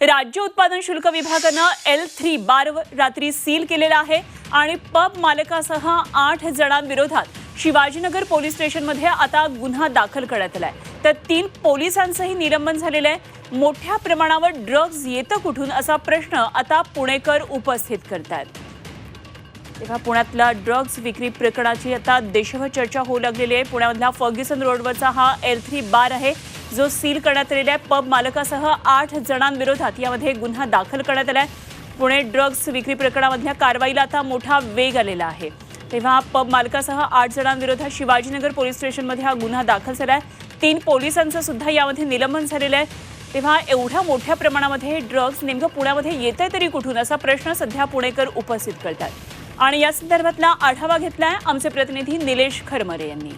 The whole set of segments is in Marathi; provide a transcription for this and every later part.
राज्य उत्पादन शुल्क विभागानं एल थ्री बार रात्री सील केलेलं आहे आणि पब मालकासह आठ जणांविरोधात शिवाजीनगर पोलीस स्टेशनमध्ये आता गुन्हा दाखल करण्यात आलाय. तर तीन पोलिसांचंही निलंबन झालेलं आहे. मोठ्या प्रमाणावर ड्रग्ज येतं कुठून असा प्रश्न आता पुणेकर उपस्थित करतात तेव्हा पुण्यातल्या ड्रग्ज विक्री प्रकरणाची आता देशभर चर्चा होऊ लागलेली आहे. पुण्यामधल्या फर्ग्युसन रोडवरचा हा एल थ्री बार आहे. जो सील करण्यात आलेला आहे. पब मालकासह आठ जणांविरोधात यामध्ये गुन्हा दाखल करण्यात आला आहे. पुणे ड्रग्ज विक्री प्रकरणामधल्या कारवाईला आता मोठा वेग आलेला आहे. तेव्हा पब मालकासह आठ जणांविरोधात शिवाजीनगर पोलीस स्टेशनमध्ये हा गुन्हा दाखल झाला आहे. तीन पोलिसांचं सुद्धा यामध्ये निलंबन झालेलं आहे. तेव्हा एवढ्या मोठ्या प्रमाणामध्ये ड्रग्ज नेमकं पुण्यामध्ये येत आहे तरी कुठून असा प्रश्न सध्या पुणेकर उपस्थित करतात. आणि या संदर्भातला आढावा घेतलाय आमचे प्रतिनिधी निलेश खरमरे यांनी.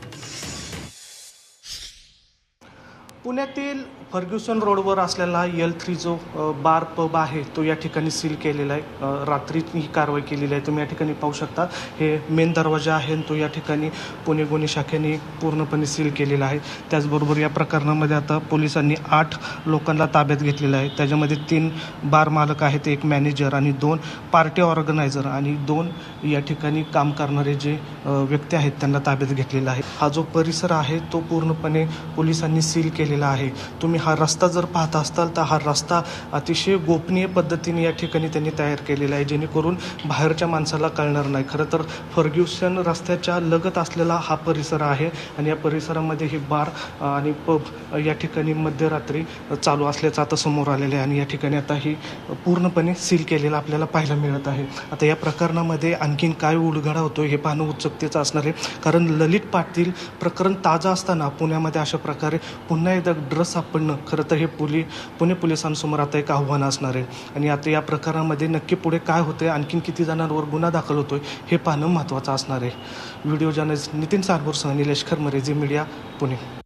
पुण्यातील फर्ग्युसन रोडवर असलेला एल थ्री जो बार पब आहे तो या ठिकाणी सील केलेला आहे. रात्री ही कारवाई केलेली आहे. तुम्ही या ठिकाणी पाहू शकता. हे मेन दरवाजा आहे आणि तो या ठिकाणी पुणे गुन्हे शाखेने पूर्णपणे सील केलेला आहे. त्याचबरोबर या प्रकरणामध्ये आता पोलिसांनी आठ लोकांना ताब्यात घेतलेलं आहे. त्याच्यामध्ये तीन बार मालक आहेत एक मॅनेजर आणि दोन पार्टी ऑर्गनायझर आणि दोन या ठिकाणी काम करणारे जे व्यक्ती आहेत त्यांना ताब्यात घेतलेलं आहे. हा जो परिसर आहे तो पूर्णपणे पोलिसांनी सील केलेला आहे. तुम्ही हा रस्ता जर पाहत असाल तर हा रस्ता अतिशय गोपनीय पद्धतीने या ठिकाणी त्यांनी तयार केलेला आहे जेणेकरून बाहेरच्या माणसाला कळणार नाही. खरं तर फर्ग्युसन रस्त्याच्या लगत असलेला हा परिसर आहे आणि या परिसरामध्ये ही बार आणि पब या ठिकाणी मध्यरात्री चालू असल्याचं आता समोर आलेलं आहे आणि या ठिकाणी आता ही पूर्णपणे सील केलेलं आपल्याला पाहायला मिळत आहे. आता या प्रकरणामध्ये आणखीन काय उलगडा होतो हे पाहणं उत्सुकतेचं असणार आहे. कारण ललित पाटील प्रकरण ताजं असताना पुण्यामध्ये अशा प्रकारे पुन्हा एकदा ड्रस सापडणं खरं तर हे पुली पुणे पोलिसांसमोर आता एक आव्हान असणार आहे. आणि आता या प्रकारामध्ये नक्की पुढे काय होतं आहे आणखीन किती जणांवर गुन्हा दाखल होतो आहे हे पाहणं महत्त्वाचं असणार आहे. व्हिडिओ जर्नलिस्ट नितीन सारभोरसह निलेश खरमरे जी मीडिया पुणे.